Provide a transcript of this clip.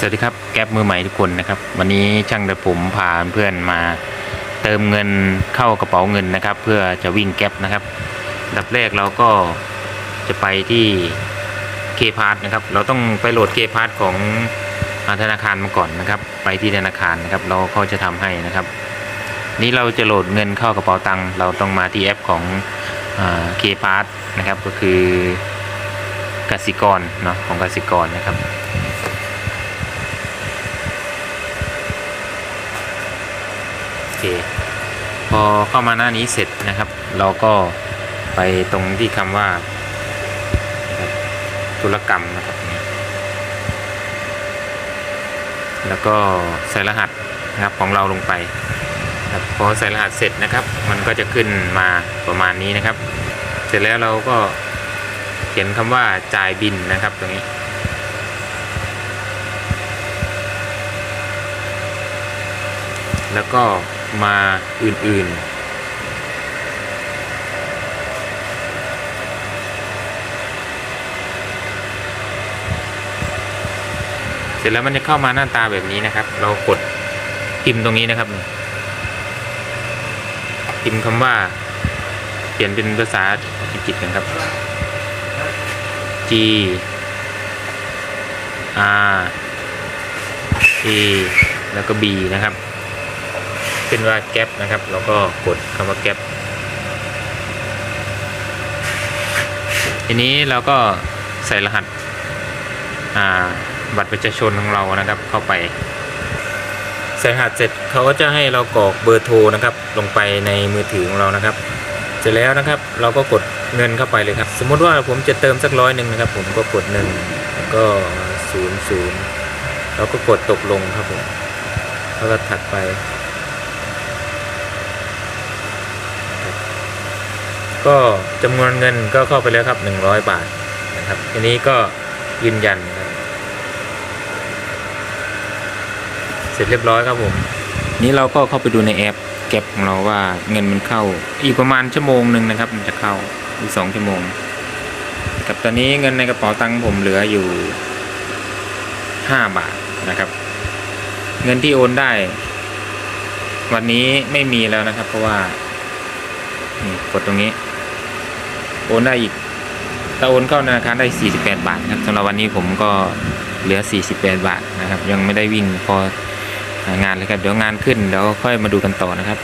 สวัสดีครับแก๊ปมือใหม่ทุกคนนะครับ วันนี้ช่างแต่ผมพาเพื่อนมาเติมเงินเข้ากระเป๋าเงินนะครับ เพื่อจะวิ่งแก๊ปนะครับดับแรกเราก็จะไปที่เคพาร์นะครับ เราต้องไปโหลดเคพาร์ของธนาคารมาก่อนนะครับ ไปที่ธนาคารนะครับ เราเขาจะทำให้นะครับ นี่เราจะโหลดเงินเข้ากระเป๋าตังค์เราต้องมาที่แอปของเคพาร์นะครับก็คือกสิกรเนาะของกสิกรนะครับ โอ เค พอเข้ามาหน้านี้เสร็จนะครับ เราก็ไปตรงที่คำว่าธุรกรรมนะครับแล้วก็ใส่รหัสนะครับของเราลงไปครับพอใส่รหัสเสร็จนะครับ มันก็จะขึ้นมาประมาณนี้นะครับ เสร็จแล้วเราก็เขียนคำว่าจ่ายบินนะครับตรงนี้ แล้วก็ มาอื่นๆ เสร็จแล้วมันจะเข้ามาหน้าตาแบบนี้นะครับ เรากดพิมพ์ตรงนี้นะครับพิมพ์คำว่า เปลี่ยนเป็นภาษาอังกฤษนะครับ G R A แล้วก็ B นะครับ เป็นว่าแก๊ปนะครับเราก็กดคำว่าแก๊ปทีนี้เราก็ใส่รหัสบัตรประชาชนของเรานะครับ เข้าไป ใส่รหัสเสร็จเขาก็จะให้เรากรอกเบอร์โทรนะครับ ลงไปในมือถือของเรานะครับ เสร็จแล้วนะครับ เราก็กดเงินเข้าไปเลยครับ สมมุติว่าผมจะเติมสักร้อยหนึ่งนะครับ ผมก็กดหนึ่งแล้วก็ศูนย์ศูนย์เราก็กดตกลงครับผมแล้วก็ถัดไป ก็จำนวนเงินก็เข้าไปแล้วครับ 100 บาทนะครับทีนี้ก็ยืนยันครับเสร็จเรียบร้อยครับผม นี้เราก็เข้าไปดูในแอปเก็บของเราว่าเงินมันเข้า อีกประมาณชั่วโมงหนึ่งนะครับ มันจะเข้าอีกสองชั่วโมงกับตอนนี้เงินในกระเป๋าตังค์ผมเหลืออยู่ 5 บาทนะครับ เงินที่โอนได้ วันนี้ไม่มีแล้วนะครับ เพราะว่า นี่กดตรงนี้ โอนได้อีกถ้าโอนเข้าธนาคารได้ 48 บาทครับสำหรับวันนี้ผมก็เหลือ 48 บาทนะครับ ยังไม่ได้วิ่งพองานเลยครับ เดี๋ยวงานขึ้นเดี๋ยวค่อยมาดูกันต่อนะครับ